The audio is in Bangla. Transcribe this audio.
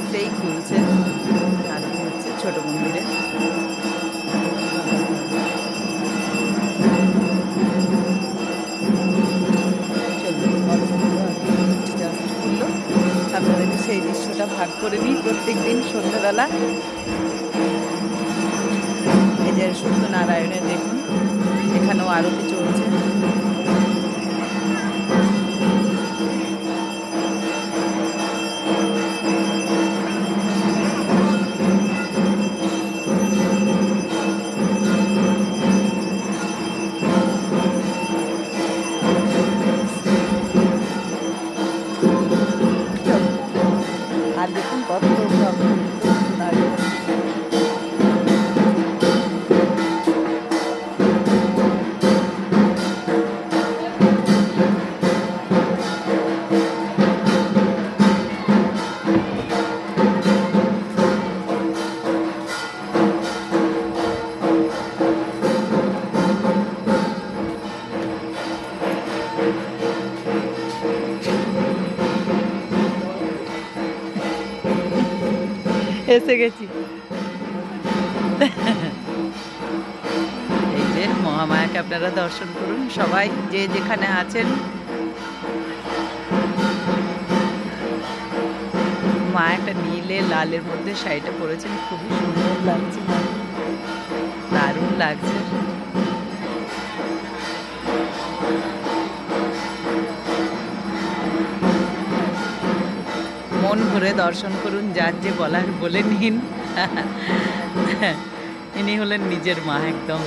আসতেই খুলছে। আরতি হচ্ছে ছোট মন্দিরে। আপনাদেরকে সেই দৃশ্যটা ভাগ করে নিই প্রত্যেক দিন সন্ধ্যাবেলা। এই যে সত্যনারায়ণের দেখুন, এখানেও আরতি চলছে। এসে গেছি। এই যে মহামায়াকে আপনারা দর্শন করুন, সবাই যে যেখানে আছেন। মা একটা নীলে লালের মধ্যে শাড়িটা পরেছেন, খুবই সুন্দর লাগছে। দারুণ লাগছে। মন ভরে দর্শন করুন যার যে বলার বলে নিন। ইনি হলেন নিজের মা একদম।